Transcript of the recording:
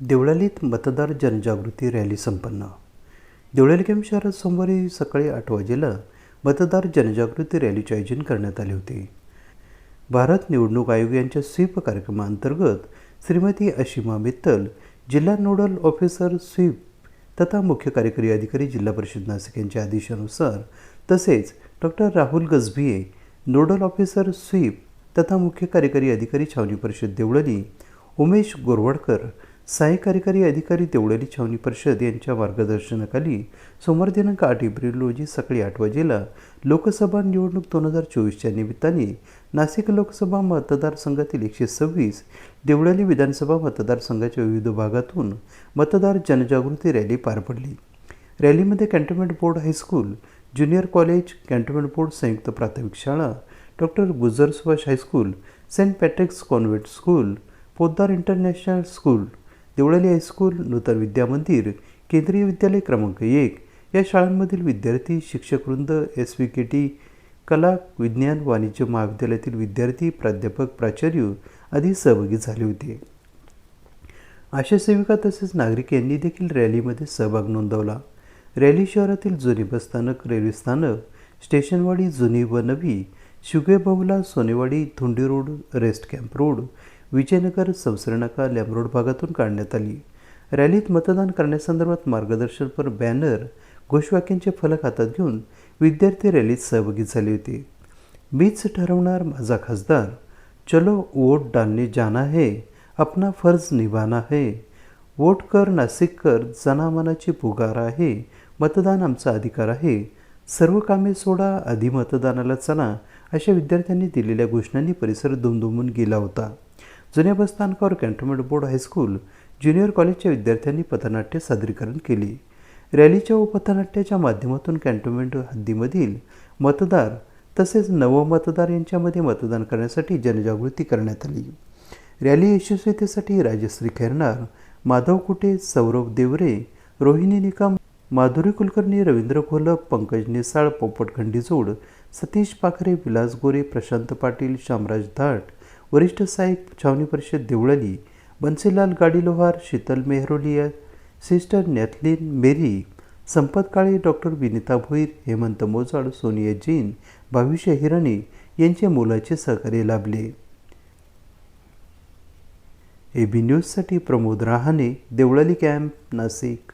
देवळालीत मतदार जनजागृती रॅली संपन्न. देवळाली कॅम्प शहरात सोमवारी सकाळी आठ वाजेला मतदार जनजागृती रॅलीचे आयोजन करण्यात आले होते. भारत निवडणूक आयोग यांच्या स्वीप कार्यक्रमाअंतर्गत श्रीमती अशिमा मित्तल जिल्हा नोडल ऑफिसर स्वीप तथा मुख्य कार्यकारी अधिकारी जिल्हा परिषद नाशिक यांच्या आदेशानुसार तसेच doctor Rahul Gajbhiye nodal officer SVEEP तथा मुख्य कार्यकारी अधिकारी छावणी परिषद देवळाली उमेश गोरवाडकर सहाय्यक कार्यकारी अधिकारी देवळाली छावणी परिषद यांच्या मार्गदर्शनाखाली सोमवार दिनांक आठ एप्रिल रोजी सकाळी आठ वाजेला लोकसभा निवडणूक दोन हजार चोवीसच्या निमित्ताने नाशिक लोकसभा मतदारसंघातील एकशे सव्वीस देवळाली विधानसभा मतदारसंघाच्या विविध भागातून मतदार जनजागृती रॅली पार पडली. रॅलीमध्ये cantonment board high school junior college cantonment board संयुक्त प्राथमिक शाळा doctor Gujar Subhash high school Saint Patrick's convent school Poddar international school Deolali high school Nutan Vidya Mandir Kendriya Vidyalaya क्रमांक एक. या शाळांमधील विद्यार्थी शिक्षकवृंद एस व्ही के टी कला विज्ञान वाणिज्य महाविद्यालयातील विद्यार्थी प्राध्यापक प्राचार्य आदी सहभागी झाले होते. आशा सेविका तसेच नागरिक यांनी देखील रॅलीमध्ये सहभाग नोंदवला. रॅली शहरातील जुनी बसस्थानक रेल्वे स्थानक स्टेशनवाडी जुनी व नवी शुगे Bahula Sonewadi Dhundi road rest camp road Vijaynagar Sansarnaka Lam road भागातून काढण्यात आली. रॅलीत मतदान करण्यासंदर्भात मार्गदर्शनपर बॅनर घोषवाक्यांचे फलक हातात घेऊन विद्यार्थी रॅलीत सहभागी झाले होते. मीच ठरवणार माझा खासदार. चलो वोट डालने जाना है अपना फर्ज निभाना है. वोट कर नासिक कर जनामनाची पुगार आहे मतदान आमचा अधिकार आहे. सर्व कामे सोडा आधी मतदानाला चला अशा विद्यार्थ्यांनी दिलेल्या घोषणांनी परिसर दुमदुमून गेला होता. जुन्या बसस्थानकावर cantonment board high school junior कॉलेजच्या विद्यार्थ्यांनी पथनाट्य सादरीकरण केले. रॅलीच्या व पथनाट्याच्या माध्यमातून कॅन्टोन्मेंट हद्दीमधील मतदार तसेच नवमतदार यांच्यामध्ये मतदान करण्यासाठी जनजागृती करण्यात आली. रॅली यशस्वीतेसाठी राजश्री खैरनार माधव कुटे सौरभ देवरे रोहिणी निकम माधुरी कुलकर्णी रवींद्र घोलप पंकज निसाळ पोपट खंडीजोड सतीश पाखरे विलास गोरे प्रशांत पाटील शामराज धाट वरिष्ठ साहेब छावणी परिषद Deolali Bansilal Gadilohar Sheetal Mehrolia sister Nathalin Mary Sampat Kale doctor Vinita Bhoir Hemant Mojad Sonia Jain Bhavishya Hirani यांचे मोलाचे सहकार्य लाभले. ए बी न्यूजसाठी प्रमोद रहाणे देवळाली कॅम्प नाशिक.